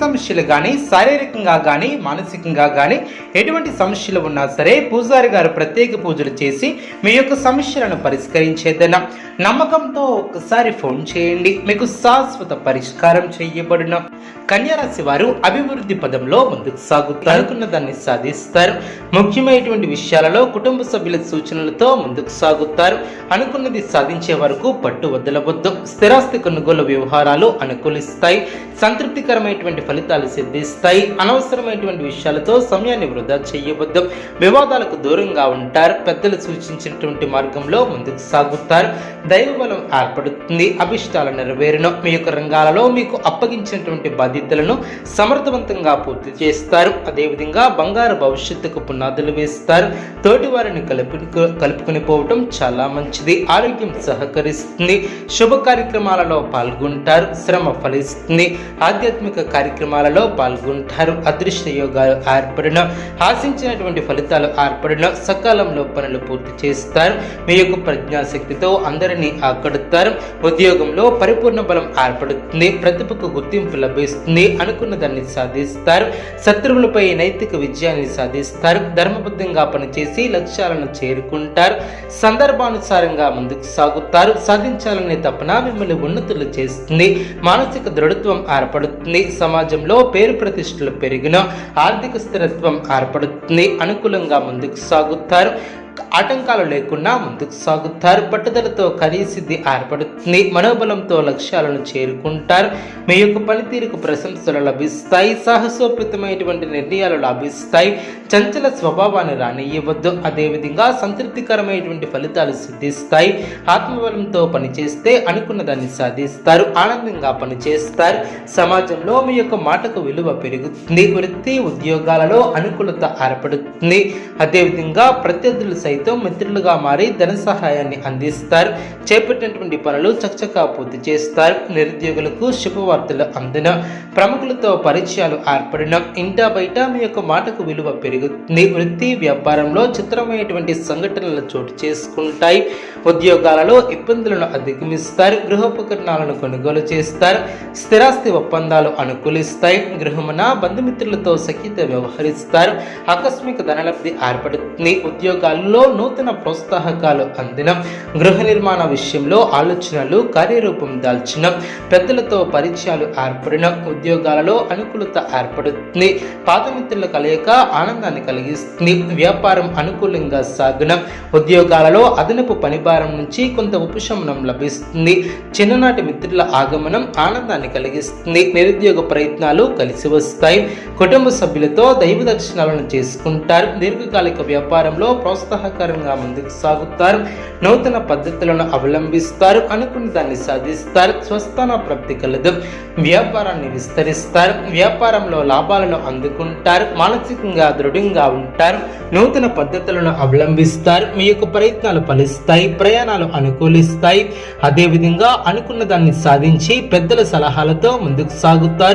సమస్యలు కానీ శారీరకంగా కానీ మానసికంగా కానీ ఎటువంటి సమస్యలు ఉన్నా సరే పూజారి గారు ప్రత్యేక పూజలు చేసి మీ యొక్క సమస్యలను పరిష్కరించేదన. నమ్మకంతో ఒక్కసారి ఫోన్ చేయండి. మీకు శాశ్వత పరిష్కారం చేయబడిన. కన్యారాశి వారు అభివృద్ధి పదంలో ముందుకు సాగుతారు. అనుకున్న దాన్ని సాధిస్తారు. ముఖ్యమైనటువంటి విషయాలలో కుటుంబ సభ్యుల సూచనలతో ముందుకు సాగుతారు. అనుకున్నది సాధించే వరకు పట్టు వదలవద్దు. స్థిరాస్తి కొనుగోలు వ్యవహారాలు అనుకూలిస్తాయి. సంతృప్తికరమైనటువంటి ఫలితాలు సిద్ధిస్తాయి. అనవసరమైనటువంటి విషయాలతో సమయాన్ని వృధా చేయవద్దు. వివాదాలకు దూరంగా ఉంటారు. పెద్దలు సూచించినటువంటి మార్గంలో ముందుకు సాగుతారు. దైవబలం ఏర్పడుతుంది. అభిష్టాల నెరవేరును మీ యొక్క రంగాలలో మీకు అప్పగించినటువంటి బాధ్యతలను సమర్థవంతంగా పూర్తి చేస్తారు. అదేవిధంగా బంగారు భవిష్యత్తుకు పునాదులు వేస్తారు. తోటి వారిని కలుపు కలుపుకుని పోవటం చాలా మంచిది. ఆరోగ్యం సహకరిస్తుంది. శుభ కార్యక్రమాలలో పాల్గొంటారు. శ్రమ ఫలిస్తుంది. ఆధ్యాత్మిక కార్యక్రమం కార్యక్రమాలలో పాల్గొంటారు. అదృష్ట యోగాలు ఏర్పడిన ఆశించినటువంటి ఫలితాలు ఏర్పడిన సకాలంలో పనులు పూర్తి చేస్తారు. మీ యొక్క ప్రజ్ఞాశక్తితో అందరినీ ఆకడుతారు. ఉద్యోగంలో పరిపూర్ణ బలం ఏర్పడుతుంది ప్రతిభకు గుర్తింపు లభిస్తుంది. అనుకున్న దాన్ని సాధిస్తారు. శత్రువులపై నైతిక విజయాన్ని సాధిస్తారు. ధర్మబద్ధంగా పనిచేసి లక్ష్యాలను చేరుకుంటారు. సందర్భానుసారంగా ముందుకు సాగుతారు. సాధించాలనే తపన మిమ్మల్ని ఉన్నతులు చేస్తుంది. మానసిక దృఢత్వం ఏర్పడుతుంది సమాజంలో పేరు ప్రతిష్టలు పెరిగిన ఆర్థిక స్థిరత్వం ఏర్పడుతుంది. అనుకూలంగా ముందుకు సాగుతారు. ఆటంకాలు లేకుండా ముందుకు సాగుతారు పట్టుదలతో కరీసిద్ధి ఏర్పడుతుంది. మనోబలంతో లక్ష్యాలను చేరుకుంటారు. మీ యొక్క పనితీరుకు ప్రశంసలు లభిస్తాయి. సాహసోపేతమైనటువంటి నిర్ణయాలు లభిస్తాయి. చంచల స్వభావాన్ని రానియవద్దు. అదేవిధంగా సంతృప్తికరమైనటువంటి ఫలితాలు సిద్ధిస్తాయి. ఆత్మబలంతో పనిచేస్తే అనుకున్న దాన్ని సాధిస్తారు. ఆనందంగా పనిచేస్తారు. సమాజంలో మీ యొక్క మాటకు విలువ పెరుగుతుంది. వృత్తి ఉద్యోగాలలో అనుకూలత ఏర్పడుతుంది. అదేవిధంగా ప్రత్యర్థులు సైతం మిత్రులుగా మారి ధన సహాయాన్ని అందిస్తారు. చేపట్టినటువంటి పనులు చకచకా పూర్తి చేస్తారు. నిరుద్యోగులకు శుభవార్తలు అందిన ప్రముఖులతో పరిచయాలు ఏర్పడిన ఇంటా బయట మీ యొక్క మాటకు విలువ పెరుగుతుంది. వృత్తి వ్యాపారంలో చిత్రమైనటువంటి సంఘటనలు చోటు చేసుకుంటాయి. ఉద్యోగాలలో ఇబ్బందులను అధిగమిస్తారు. గృహోపకరణాలను కొనుగోలు చేస్తారు. స్థిరాస్తి ఒప్పందాలు అనుకూలిస్తాయి. గృహమున బంధుమిత్రులతో సఖ్యత వ్యవహరిస్తారు. ఆకస్మిక ధనలబ్ధి ఏర్పడుతుంది. ఉద్యోగాల్లో నూతన ప్రోత్సాహకాలు అందిన. గృహ నిర్మాణ విషయంలో ఆలోచనలు కార్యరూపం దాల్చిన పెద్దలతో పరిచయాలు ఏర్పడిన ఉద్యోగాలలో అనుకూలత ఏర్పడుతుంది. పాతమిత్రుల కలయిక ఆనందాన్ని కలిగిస్తుంది. వ్యాపారం అనుకూలంగా సాగిన ఉద్యోగాలలో అదనపు పనిభారం నుంచి కొంత ఉపశమనం లభిస్తుంది. చిన్ననాటి మిత్రుల ఆగమనం ఆనందాన్ని కలిగిస్తుంది. నిరుద్యోగ ప్రయత్నాలు కలిసి వస్తాయి. కుటుంబ సభ్యులతో దైవ దర్శనాలను చేసుకుంటారు. దీర్ఘకాలిక వ్యాపారంలో ప్రోత్సాహ ప్రోత్సాహకరంగా ముందుకు సాగుతారు నూతన పద్ధతులను అవలంబిస్తారు అనుకున్న దాన్ని సాధిస్తారు స్వస్థాన ప్రాప్తి కలదు వ్యాపారాన్ని విస్తరిస్తారు వ్యాపారంలో లాభాలను అందుకుంటారు మానసికంగా దృఢంగా ఉంటారు నూతన పద్ధతులను అవలంబిస్తారు మీ యొక్క ప్రయత్నాలు ఫలిస్తాయి ప్రయాణాలు అనుకూలిస్తాయి అదేవిధంగా అనుకున్న దాన్ని సాధించి పెద్దల సలహాలతో ముందుకు సాగుతారు.